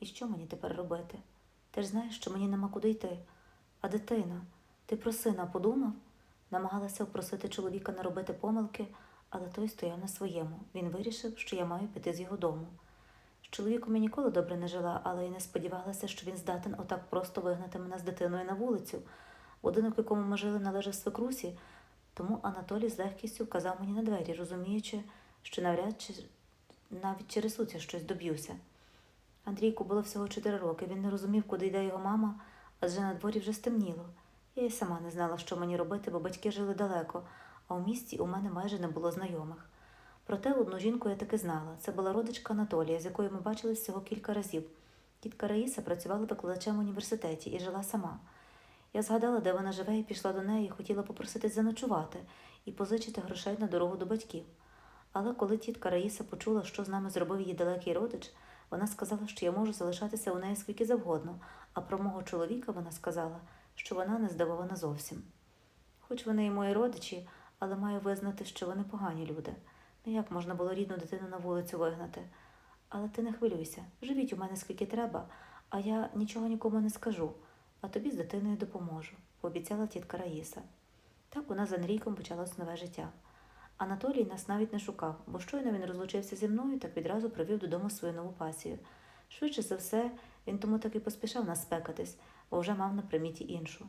І що мені тепер робити? Ти ж знаєш, що мені нема куди йти. А дитина, ти про сина подумав? Намагалася впросити чоловіка не робити помилки, але той стояв на своєму. Він вирішив, що я маю піти з його дому. З чоловіком я ніколи добре не жила, але й не сподівалася, що він здатен отак просто вигнати мене з дитиною на вулицю. Будинок, в якому ми жили, належав свекрусі, тому Анатолій з легкістю вказав мені на двері, розуміючи, що навряд чи навіть через суд я щось доб'юся. Андрійку було всього чотири роки. Він не розумів, куди йде його мама, адже на дворі вже стемніло. Я й сама не знала, що мені робити, бо батьки жили далеко, а у місті у мене майже не було знайомих. Проте одну жінку я таки знала. Це була родичка Анатолія, з якою ми бачились всього кілька разів. Тітка Раїса працювала викладачем в університеті і жила сама. Я згадала, де вона живе, і пішла до неї, хотіла попросити заночувати і позичити грошей на дорогу до батьків. Але коли тітка Раїса почула, що з нами зробив її далекий родич, вона сказала, що я можу залишатися у неї скільки завгодно, а про мого чоловіка вона сказала, що вона не здивована зовсім. Хоч вони і мої родичі, але маю визнати, що вони погані люди. Ну як можна було рідну дитину на вулицю вигнати? Але ти не хвилюйся, живіть у мене скільки треба, а я нічого нікому не скажу, а тобі з дитиною допоможу, пообіцяла тітка Раїса. Так нас з Андрійком почалось нове життя. Анатолій нас навіть не шукав, бо щойно він розлучився зі мною, так відразу привів додому свою нову пасію. Швидше за все, він тому так і поспішав нас спекатись, бо вже мав на приміті іншу.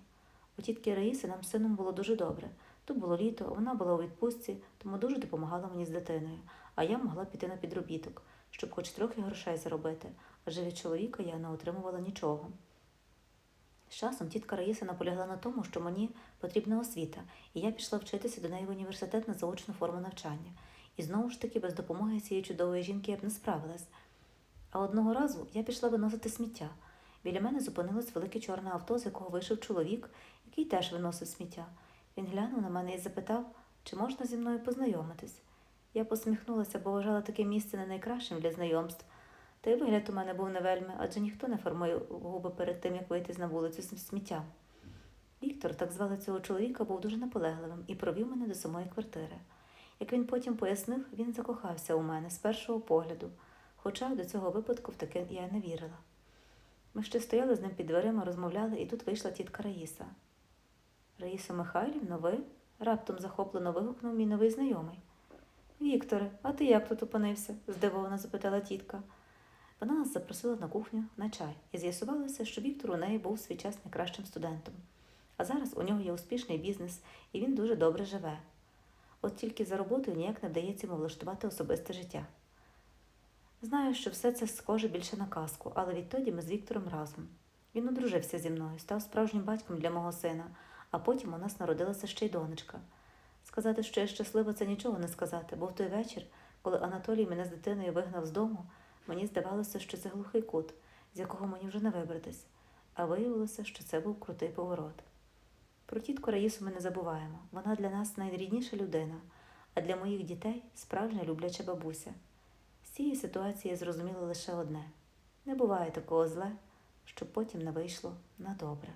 У тітки Раїси нам з сином було дуже добре. То було літо, вона була у відпустці, тому дуже допомагала мені з дитиною, а я могла піти на підробіток, щоб хоч трохи грошей заробити, адже від чоловіка я не отримувала нічого. З часом тітка Раїса наполягла на тому, що мені потрібна освіта, і я пішла вчитися до неї в університет на заочну форму навчання. І знову ж таки, без допомоги цієї чудової жінки я б не справилась. А одного разу я пішла виносити сміття. Біля мене зупинилось велике чорне авто, з якого вийшов чоловік, який теж виносив сміття. Він глянув на мене і запитав, чи можна зі мною познайомитись. Я посміхнулася, бо вважала таке місце не найкращим для знайомств. Та й вигляд у мене був не вельми, адже ніхто не формує губи перед тим, як вийти на вулицю з сміттям. Віктор, так звали цього чоловіка, був дуже наполегливим і провів мене до самої квартири. Як він потім пояснив, він закохався у мене з першого погляду, хоча до цього випадку в таке я не вірила. Ми ще стояли з ним під дверима, розмовляли, і тут вийшла тітка Раїса. Раїса Михайлівна, ви? раптом захоплено вигукнув мій новий знайомий. Вікторе, а ти як тут опинився? здивовано запитала тітка. Вона нас запросила на кухню на чай, і з'ясувалося, що Віктор у неї був свій час найкращим студентом. А зараз у нього є успішний бізнес, і він дуже добре живе. От тільки за роботою ніяк не вдається йому влаштувати особисте життя. Знаю, що все це схоже більше на казку, але відтоді ми з Віктором разом. Він одружився зі мною, став справжнім батьком для мого сина, а потім у нас народилася ще й донечка. Сказати, що я щаслива, це нічого не сказати, бо в той вечір, коли Анатолій мене з дитиною вигнав з дому, мені здавалося, що це глухий кут, з якого мені вже не вибратись, а виявилося, що це був крутий поворот. Про тітку Раїсу ми не забуваємо. Вона для нас найрідніша людина, а для моїх дітей справжня любляча бабуся. З цієї ситуації зрозуміла лише одне: не буває такого зле, щоб потім не вийшло на добре.